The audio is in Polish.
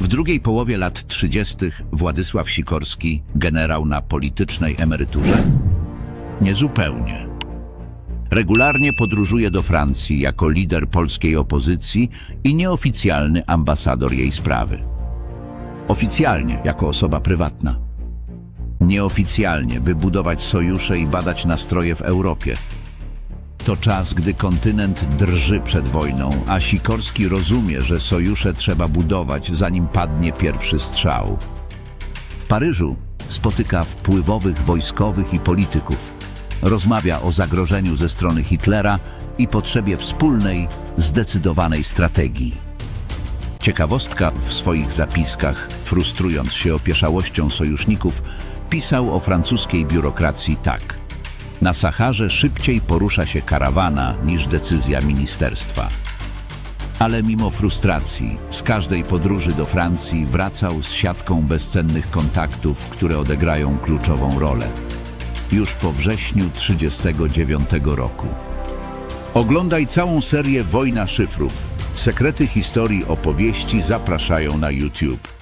W drugiej połowie lat 30. Władysław Sikorski, generał na politycznej emeryturze? Niezupełnie. Regularnie podróżuje do Francji jako lider polskiej opozycji i nieoficjalny ambasador jej sprawy. Oficjalnie jako osoba prywatna. Nieoficjalnie, by budować sojusze i badać nastroje w Europie. To czas, gdy kontynent drży przed wojną, a Sikorski rozumie, że sojusze trzeba budować, zanim padnie pierwszy strzał. W Paryżu spotyka wpływowych wojskowych i polityków. Rozmawia o zagrożeniu ze strony Hitlera i potrzebie wspólnej, zdecydowanej strategii. Ciekawostka w swoich zapiskach, frustrując się opieszałością sojuszników, pisał o francuskiej biurokracji tak. Na Saharze szybciej porusza się karawana niż decyzja ministerstwa. Ale mimo frustracji, z każdej podróży do Francji wracał z siatką bezcennych kontaktów, które odegrają kluczową rolę. Już po wrześniu 1939 roku. Oglądaj całą serię Wojna Szyfrów. Sekrety historii opowieści zapraszają na YouTube.